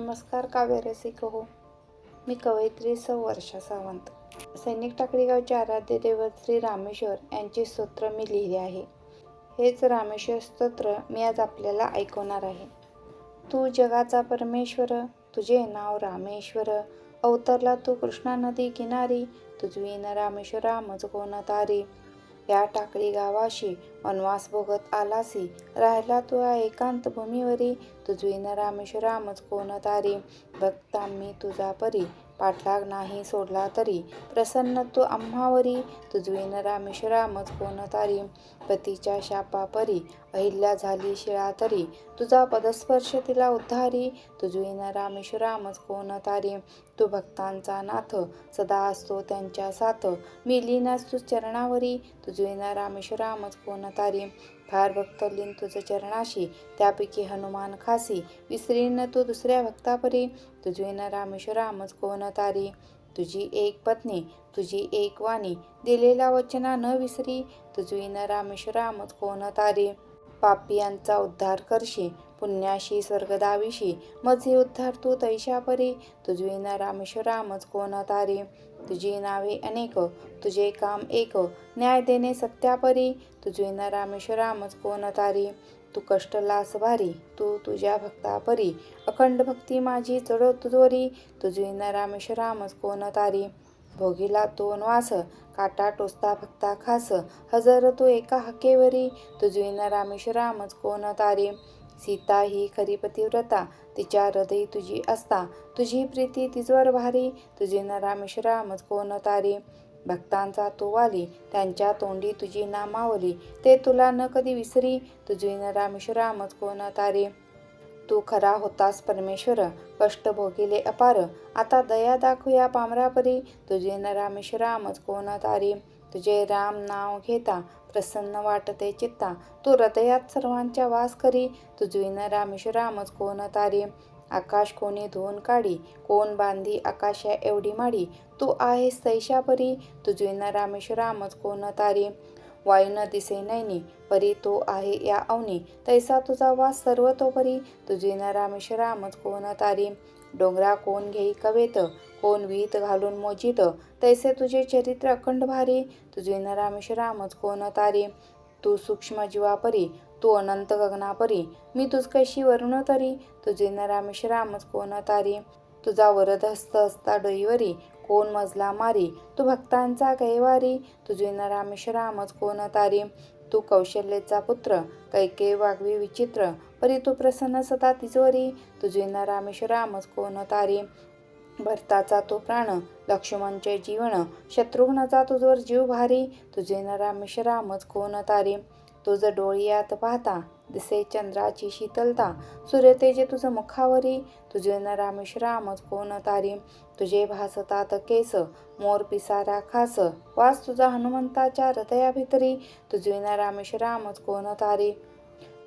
नमस्कार काव्यरसिक हो. मी कवयित्री सौ. वर्षा सावंत. सैनिक टाकळी गावचे आराध्य दैवत श्री रामेश्वर यांचे स्तोत्र मी लिहिले आहे. हेच रामेश्वर स्तोत्र मी आज आपल्याला ऐकवणार आहे. तू जगाचा परमेश्वर तुझे नाव रामेश्वर. अवतरला तू कृष्णा नदी किनारी तुझवीन रामेश्वरा मज कोण तारी. या टाकळी गावाशी वनवास भोगत आलासी. राहिला तू एकांत भूमीवरी. तुझवीन रामेश्वरामच कोणतारी? कोण तारी भक्ता मी तुझा परी. पाठलाग नाही सोडला तरी. प्रसन्न तू आम्हावरी तुझवीन रामेश्वरा मज कोण पतीच्या शापापरी अहिल्या झाली शिळा तरी. तुझा पदस्पर्श तिला उद्धारी तुझवीन रामेश्वरा मज कोण तू भक्तांचा नाथ सदा असतो त्यांच्या साथ. मी लीनास तू चरणावरी तुझवीन रामेश्वरा मज कोण फार भक्त लीन तुझ चरणाशी त्यापैकी हनुमान खासी विसरीन तू दुसऱ्या भक्तापरी. तुझवीन रामेश्वरा मज कोण तारी? तुझी एक पत्नी तुझी एक वाणी दिलेला वचना न विसरी. तुझवीन रामेश्वरा मज कोण तारी? पापियांचा उद्धार करशी पुण्याशी स्वर्गदाविशी. मझे उद्धार तू तैशापरी. तुझवीन रामेश्वरा मज कोण तारी. तुझी नावे अनेक तुझे काम एक. न्याय देणे सत्यापरी. तुझवीन रामेश्वरा मज कोण तारी. तू कष्टलास भारी तू तुझ्या भक्तापरी. अखंड भक्ती माझी चढो तुझोरी तुझवीन रामेश्वरा मज कोण तारी. भोगीला तो वास काटा टोचता भक्ता खास. हजर तू एका हकेवरी. तुझवीन रामेश्वरा मज कोण तारी. सीता ही खरी पतिव्रता तिच्या हृदयी तुझी असता. तुझी प्रीती तिजवर भारी तुझी नरामिश्रा मज कोण तारी. भक्तांचा तू वाली त्यांच्या तोंडी तुझी नामावली. ते तुला न कधी विसरी तुझी नरामिश्रा मज कोण तारी. तू खरा होतास परमेश्वर कष्ट भोगिले अपार. आता दया दाखवया पामरापरी तुझे न रामेश्वरा कोण तारी. तुझे राम नाव घेता प्रसन्न वाटते चित्ता. तू हृदयात सर्वांच्या वास करी. तुझविन रामेश्वरामच कोण तारे? आकाश कोणी धुवून काढी? कोण बांधी आकाशा एवढी माडी? तू आहेस तैशापरी तुझविन रामेश्वरा मज कोण वायू न दिसे नैनी परी तो आहे या अवनी. तैसा तुझा वास सर्वतोपरी. तुझी न रामेश्वरा मज कोण तारी? डोंगरा कोण घेई कवेत कोण वीत घालून मोजित तैसे तुझे चरित्र अखंड भारी तुझे नरामेश रामच कोण तारी तू सूक्ष्म जीवापरी तू अनंत गगनापरी मी तुझ कशी वरुण तरी तुझे न रामच कोण तारी तुझा वरद हस्त असता डईवरी कोण मजला मारी तू भक्तांचा कैवारी तुझे नरामेश रामच कोण तारी तू कौशल्याचा पुत्र कैके वागवी विचित्र परी तू प्रसन्न सदा तिजोरी तुझे न रामेश्वरामच कोण तारी? भरताचा तो प्राण लक्ष्मणचे जीवन शत्रुघ्नाचा तुझवर जीव भारी तुझे न रामेश्वरामच कोण तारी? तुझ डोळ्यात पाहता दिसे चंद्राची शीतलता. सूर्यतेजे तुझं मुखावरी. तुझे न कोण तारी. तुझे भासतात केस मोर पिसारा खास. वास तुझा हनुमंताच्या हृदयाभितरी. तुझे न रामेश्वरा कोण तारी.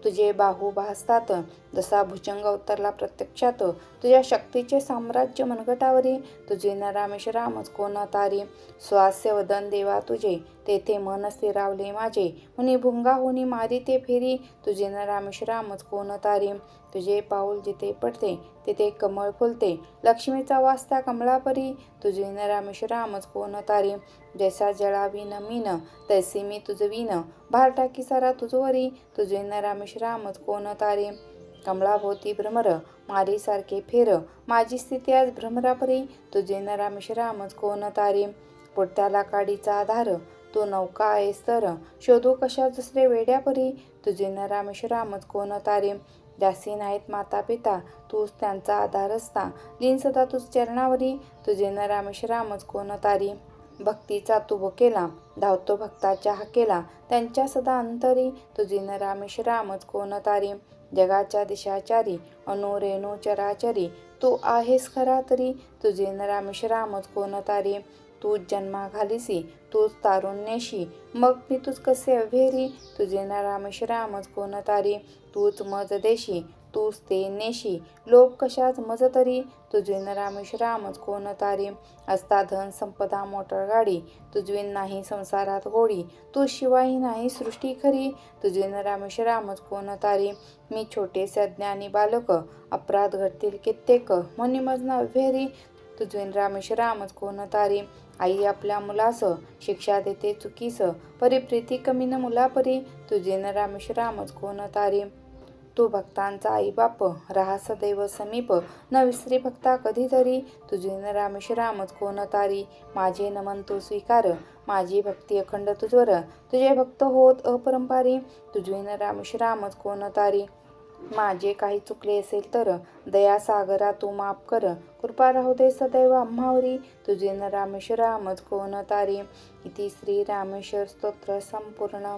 तुझे बाहू भासतात जसा भुजंग उतरला प्रत्यक्षात तुझ्या शक्तीचे साम्राज्य मनगटावरी तुझे न रामेश्वरा कोण तारी? स्वास्य वदन देवा तुझे तेथे मन स्थिरावले माझे. मुनी भुंगा होनी मारी ते फेरी तुझे न रामेश्वरा कोण तारी? तुझे पाऊल जिथे पडते तिथे कमळ फुलते. लक्ष्मीचा वास त्या कमळापरी तुझे न रामेश्वरा कोण तारी? जैसा जळावीन मीन तैसे मी तुझवीन भार टाकी सारा तुझवरी तुझे न रामच कोण तारे। कमळाभोवती भ्रमर मारीसारखे फेर। माझी स्थिती आज भ्रमरापरी तुझे न रामच मज कोण तारे। पुढत्याला काडीचा आधार तू नौका आहेस तर शोधू कशा दुसरे वेड्यापरी तुझे न रामेश रामच कोण तारे। जास्ती नाहीत माता पिता तूच त्यांचा आधार असता। लीन सदा तुझ चरणावरी तुझे न रामेश रामच कोण तारी। भक्तीचा तुभ केला धावतो भक्ताच्या हाकेला त्यांच्या सदा अंतरी तुझी न रामच कोणतारी जगाच्या दिशाचारी अनु रेणू चराचरी तू आहेस खरा तरी तुझे न रामच कोणतारी कोण तारी? तूच जन्मा घालिसी तूच तारुण्यशी मग मी तुझ कसे अभेरी तुझे ना रामच कोणतारी कोण तारी? तूच मज देशी तूच ते नेशी. लोभ कशाच मज तरी तुझविन रामेश्वरामच कोण तारी? असता धन संपदा मोटर गाडी. तुझविन नाही संसारात गोडी तू शिवाय नाही सृष्टी खरी. तुझविन रामच कोण तारी? मी छोटे अज्ञानी बालक. अपराध घडतील कित्येक. मनी मजना व्हेरी. रामेश रामच कोण तारी? आई आपल्या मुलास. शिक्षा देते चुकीस. परिप्रीती कमी न मुलापरी. तुझे रामेश्वरामच कोण तारी? तू भक्तांचा आई बाप राहा सदैव समीप. न विसरी भक्ता कधीतरी. तुझे रामेश्वरामच कोण तारी? माझे नमन तू स्वीकार. माझी भक्ती अखंड तुझवर. तुझे भक्त होत अपरंपारी. तुझे रामेश्वरामच कोण तारी? माझे काही चुकले असेल तर दया सागरा तू माफ कर. कृपा राहू दे सदैव आम्हावरी. तुझे न रामेश्वरामच कोण तारी? इति श्री रामेश्वर स्तोत्र संपूर्ण